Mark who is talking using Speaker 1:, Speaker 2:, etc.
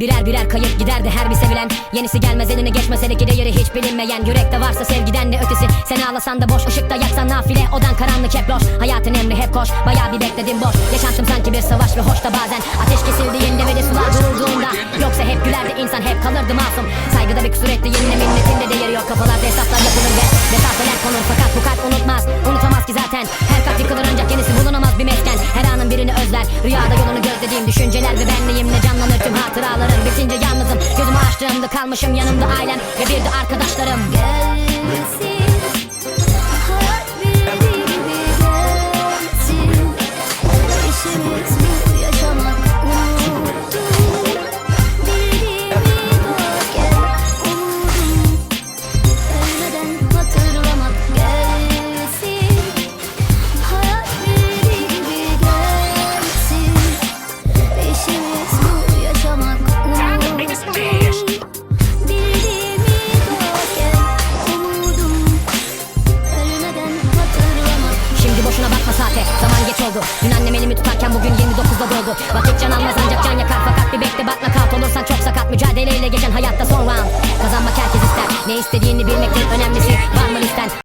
Speaker 1: Birer birer kayıp giderdi her bir sevilen. Yenisi gelmez eline geçmese de değeri hiç bilinmeyen. Yürekte varsa sevgiden ne ötesi. Sen ağlasan da boş ışıkta yaksan nafile. Odan karanlık hep loş. Hayatın emri hep koş. Bayağı bir bekledim boş. Yaşantım sanki bir savaş ve hoş da bazen. Ateş kesildiğinde ve de sular durulduğunda. Yoksa hep gülerdi insan hep kalırdı masum. Saygıda bir kusur ettiğinde milletin de değeri yok. Kafalarda hesaplar yapılır ve mesafeler konur. Fakat özler Rüyada yolunu gözlediğim düşünceler ve benliğimle canlanır tüm hatıralarım. Bitince yalnızım gözümü açtığımda kalmışım yanımda ailem Ve bir de arkadaşlarım.
Speaker 2: Gelsin
Speaker 1: boşuna bakma saate. Zaman geç oldu. Dün annem elimi tutarken bugün 29'da doğdu. Vakit can almaz ancak can yakar. Fakat bir bekle bakma kalt olursan çok sakat. Mücadeleyle geçen hayatta son round. Kazanmak herkes ister. Ne istediğini bilmektir önemlisi. Var mı listen